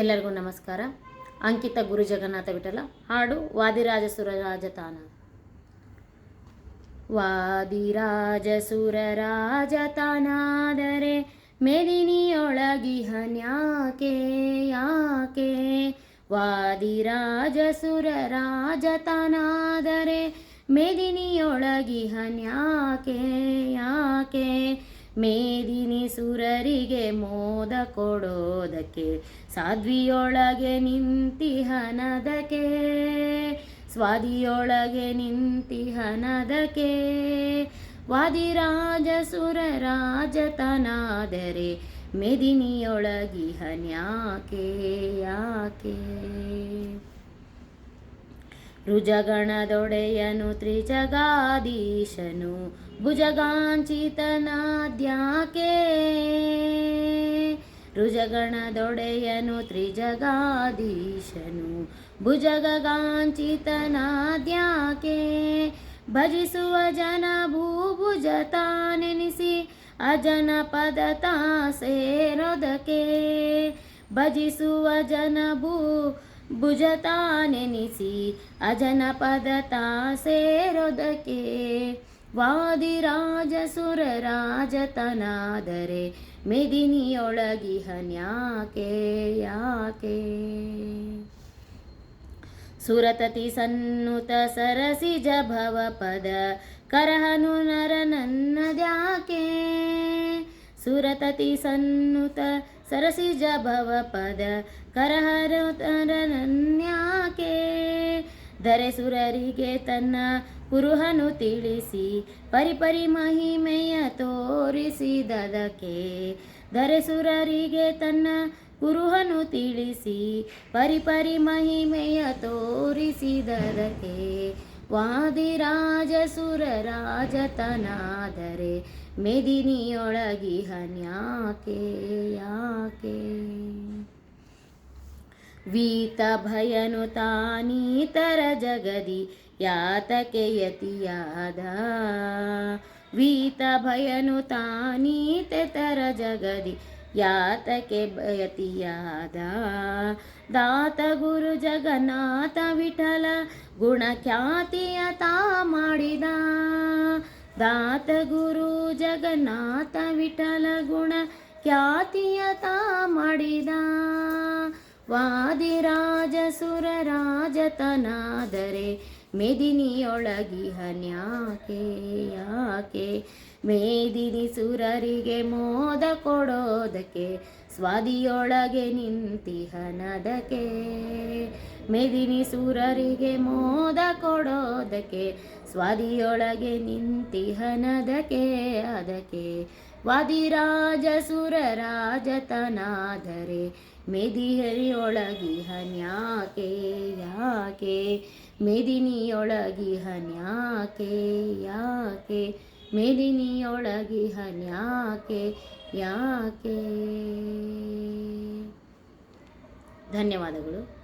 ಎಲ್ಲರಿಗೂ ನಮಸ್ಕಾರ. ಅಂಕಿತ ಗುರು ಜಗನ್ನಾಥ ವಿಠಲ, ಹಾಡು ವಾದಿರಾಜ ಸುರರಾಜತಾನ ವಾದಿರಾಜ ಸುರರಾಜತಾನಾದರೆ ಮೆದಿನಿಯೊಳಗಿಹನ್ಯಾಕೆ ಯಾಕೆ? ವಾದಿರಾಜ ಮೇದಿನಿಯೊಳಗಿಹ ನ್ಯಾಕೆ ಯಾಕೆ? ಮೇದಿನಿ ಸುರರಿಗೆ ಮೋದ ಕೊಡೋದಕ್ಕೆ ಸಾಧ್ವಿಯೊಳಗೆ ನಿಂತಿಹನದಕ್ಕೆ ಸ್ವಾದಿಯೊಳಗೆ ನಿಂತಿ ನಿಂತಿಹನದಕ್ಕೆ ವಾದಿರಾಜ ಸುರರಾಜತನಾದರೆ ಮೆದಿನಿಯೊಳಗಿಹನ್ಯಾಕೆ ಯಾಕೆ? ರುಜಗಣದೊಡೆಯನು ತ್ರಿಜಗಾದೀಶನು ಭುಜಗಾಂಚಿತನಾದ್ಯಾಕೆ? ರುಜಗಣದೊಡೆಯನು ತ್ರಿಜಗಾದೀಶನು ಭುಜಗಾಂಚಿತನಾದ್ಯಾಕೆ ಭಜಿಸುವ ಜನ ಭೂಭುಜ ತಾನೆನಿಸಿ ಅಜನ ಪದ ತಾ ಸೇರೋದಕ್ಕೆ ಭಜಿಸುವ ಜನ ಭೂ ಭುಜತಾನೆನಿಸಿ ಅಜನ ಪದ ತಾ ಸೇರೋದಕ್ಕೆ ವಾದಿರಾಜ ಸುರರಾಜತನಾದರೆ ಮೆದಿನಿಯೊಳಗಿಹನ್ಯಾಕೆ ಯಾಕೆ ಸುರತತಿ ಸನ್ನುತ ಸರಸಿಜ ಭವ ಪದ ಕರಹನು ನರ ನನ್ನದ್ಯಾಕೆ ಸುರತತಿ ಸನ್ನುತ ಸರಸಿಜ ಭವ ಪದ ಕರಹರ ನನ್ಯಾಕೆ ಧರೆ ಸುರರಿಗೆ ತನ್ನ ಕುರುಹನು ತಿಳಿಸಿ, ಪರಿಪರಿ ಮಹಿಮೆಯ ತೋರಿಸಿದದಕ್ಕೆ ಧರೆಸುರರಿಗೆ ತನ್ನ ಕುರುಹನು ತಿಳಿಸಿ, ಪರಿಪರಿ ಮಹಿಮೆಯ ತೋರಿಸಿದದಕ್ಕೆ ವಾದಿರಾಜ ಸುರರಾಜತನಾದರೆ ಮೆದಿನಿಯೊಳಗಿಹನ್ಯಾಕೆ ಯಾಕೆ ತಾನೀತರ ಜಗದಿ ಯಾತಕೆ ಯತಿಯಾದ? ವೀತ ಭಯನು ತಾನೀತೆತರ ಜಗದಿ ಯಾತಕೆ ಯತಿಯಾದ? ದಾತ ಗುರು ಜಗನ್ನಾಥ ವಿಠಲ ಗುಣ ಖ್ಯಾತಿಯ ತಾ ಮಾಡಿದ. ದಾತ ಗುರು ಜಗನ್ನಾಥ ವಿಠಲ ಗುಣ ಖ್ಯಾತಿಯ ತಾ ಮಾಡಿದ. वादिराजसुरराजतनादरे ಮೆದಿನಿಯೊಳಗಿಹನ್ಯಾಕೆ ಯಾಕೆ? ಮೇದಿನಿ ಸುರರಿಗೆ ಮೋದ ಕೊಡೋದಕ್ಕೆ, ಸ್ವಾದಿಯೊಳಗೆ ನಿಂತಿಹನದಕ್ಕೆ ಮೇದಿನಿ ಸುರರಿಗೆ ಮೋದ ಕೊಡೋದಕ್ಕೆ, ಸ್ವಾದಿಯೊಳಗೆ ನಿಂತಿಹನದಕ್ಕೆ ಅದಕ್ಕೆ ವಾದಿರಾಜ ಸುರರಾಜತನಾದರೆ ಮೆದಿಹರಿಯೊಳಗಿಹನ್ಯಾಕೆ ಯಾಕೆ? ಮೆದಿನಿಯೊಳಗಿಹನ್ಯಾಕೆ ಯಾಕೆ? ಮೆದಿನಿಯೊಳಗಿಹನ್ಯಾಕೆ ಯಾಕೆ? ಧನ್ಯವಾದಗಳು.